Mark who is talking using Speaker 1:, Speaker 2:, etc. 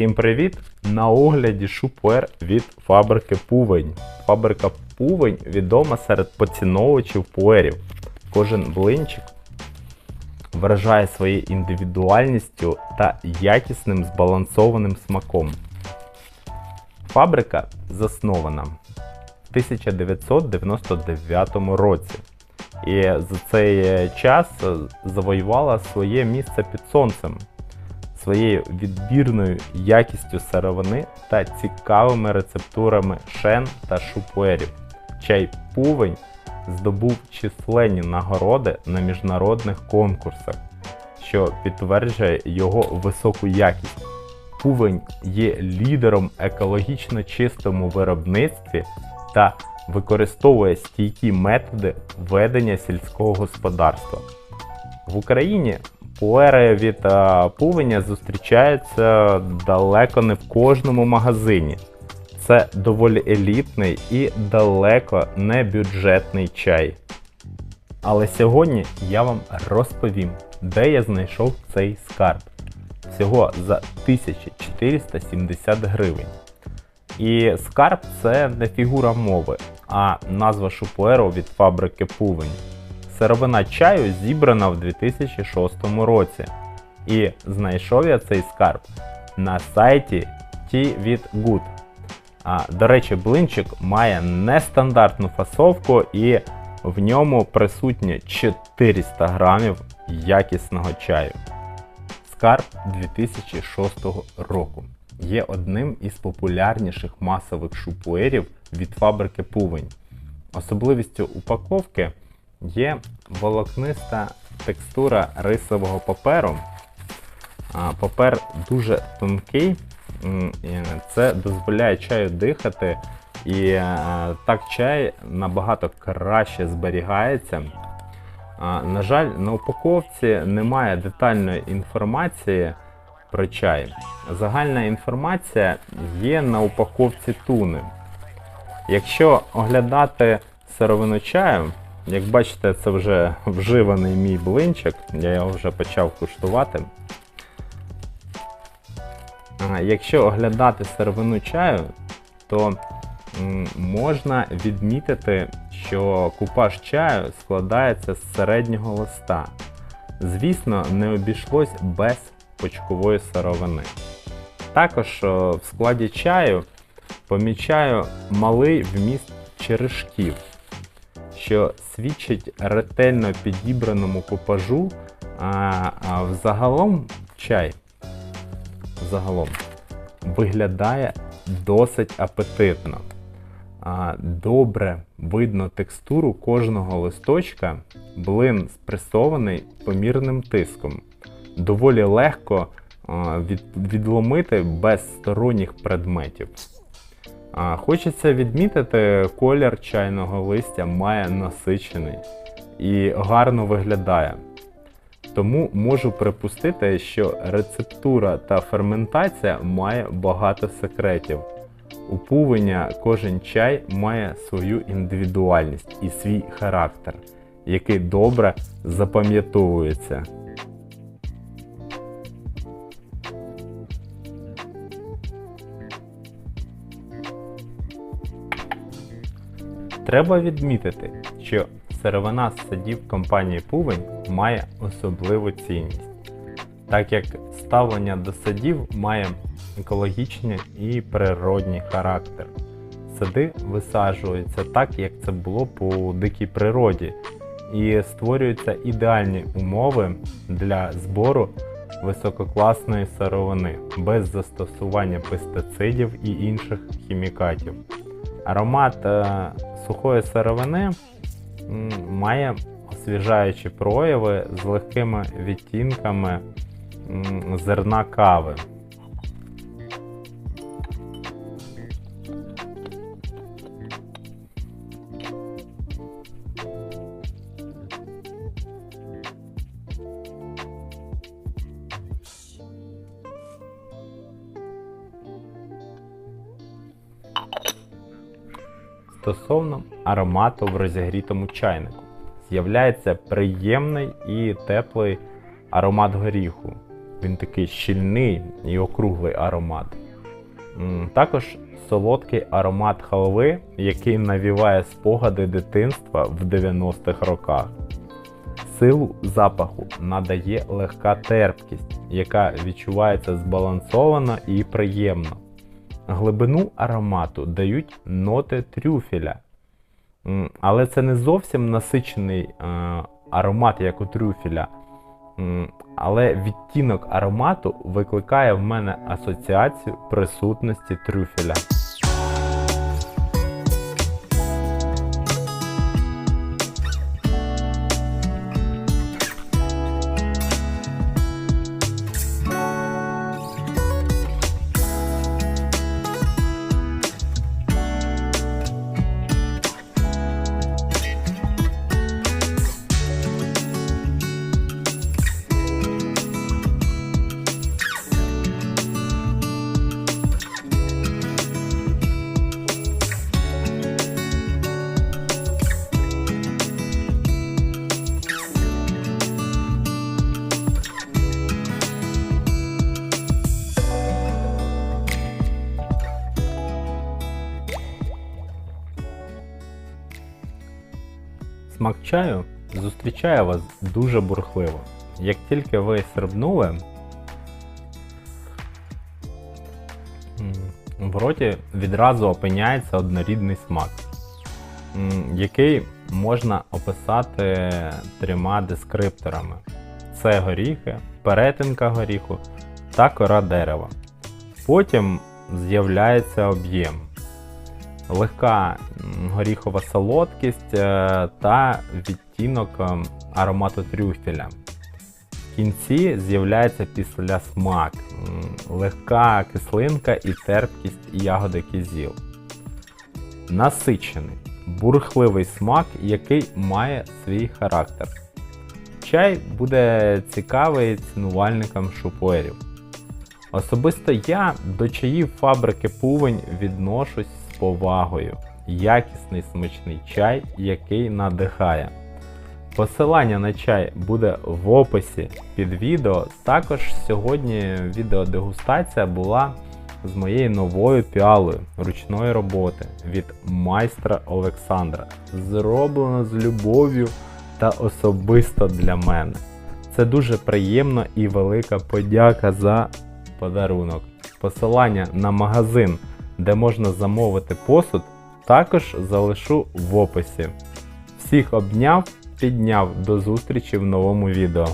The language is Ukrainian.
Speaker 1: Всім привіт! На огляді шупер від фабрики Пувень. Фабрика Пувень відома серед поціновувачів пуерів. Кожен блинчик вражає своєю індивідуальністю та якісним збалансованим смаком. Фабрика заснована в 1999 році і за цей час завоювала своє місце під сонцем своєю відбірною якістю сировини та цікавими рецептурами шен та шупуерів. Чай Пувень здобув численні нагороди на міжнародних конкурсах, що підтверджує його високу якість. Пувень є лідером екологічно чистому виробництві та використовує стійкі методи ведення сільського господарства. В Україні пуери від е, пувеня зустрічаються далеко не в кожному магазині. Це доволі елітний і далеко не бюджетний чай. Але сьогодні я вам розповім, де я знайшов цей скарб. Всього за 1470 гривень. І скарб це не фігура мови, а назва шупуеру від фабрики Пувень. Сировина чаю зібрана в 2006 році. І знайшов я цей скарб на сайті Tea with Good. А, до речі, блинчик має нестандартну фасовку і в ньому присутнє 400 грамів якісного чаю. Скарб 2006 року є одним із популярніших масових шупуерів від фабрики Пувень. Особливістю упаковки є волокниста текстура рисового паперу. Папер дуже тонкий, це дозволяє чаю дихати, і так чай набагато краще зберігається. На жаль, на упаковці немає детальної інформації про чай. Загальна інформація є на упаковці туни. Якщо оглядати сировину чаю, як бачите, це вже вживаний мій блинчик, я його вже почав куштувати. Якщо оглядати сировину чаю, то можна відмітити, що купаж чаю складається з середнього листа. Звісно, не обійшлось без почкової сировини. Також в складі чаю помічаю малий вміст черешків, що свідчить ретельно підібраному купажу, а, а взагалом чай загалом виглядає досить апетитно. А, Добре видно текстуру кожного листочка, блин спресований помірним тиском. Доволі легко від, відломити без сторонніх предметів. А, Хочеться відмітити, колір чайного листя має насичений і гарно виглядає. Тому можу припустити, що рецептура та ферментація має багато секретів. У пувення кожен чай має свою індивідуальність і свій характер, який добре запам'ятовується. Треба відмітити, що сировина з садів компанії Пувень має особливу цінність, так як ставлення до садів має екологічний і природній характер. Сади висаджуються так, як це було по дикій природі, і створюються ідеальні умови для збору висококласної сировини без застосування пестицидів і інших хімікатів. Аромат е, сухої сировини має освіжаючі прояви з легкими відтінками зерна кави. Стосовно аромату в розігрітому чайнику, з'являється приємний і теплий аромат горіху, Він такий щільний і округлий аромат. Також солодкий аромат халви, який навіває спогади дитинства в 90-х роках. Силу запаху надає легка терпкість, яка відчувається збалансовано і приємно. Глибину аромату дають ноти трюфеля. Але це не зовсім насичений е, аромат, як у трюфеля. Але відтінок аромату викликає в мене асоціацію присутності трюфеля. Смак чаю зустрічає вас дуже бурхливо. Як тільки ви сербнули, в роті відразу опиняється однорідний смак, який можна описати трьома дескрипторами: це горіхи, перетинка горіху та кора дерева. Потім з'являється об'єм легка горіхова солодкість е, та відтінок ем, аромату трюфеля. В кінці з'являється післясмак, м, легка кислинка і терпкість ягоди кізіл. Насичений, бурхливий смак, який має свій характер. Чай буде цікавий цінувальникам шупуерів. Особисто я до чаїв фабрики Пувень відношусь з повагою. Якісний смачний чай, який надихає. Посилання на чай буде в описі під відео. Також сьогодні відеодегустація була з моєю новою піалою ручної роботи від майстра Олександра. Зроблено з любов'ю та особисто для мене. Це дуже приємно і велика подяка за подарунок. Посилання на магазин, де можна замовити посуд, також залишу в описі. Всіх обняв, підняв до зустрічі в новому відео.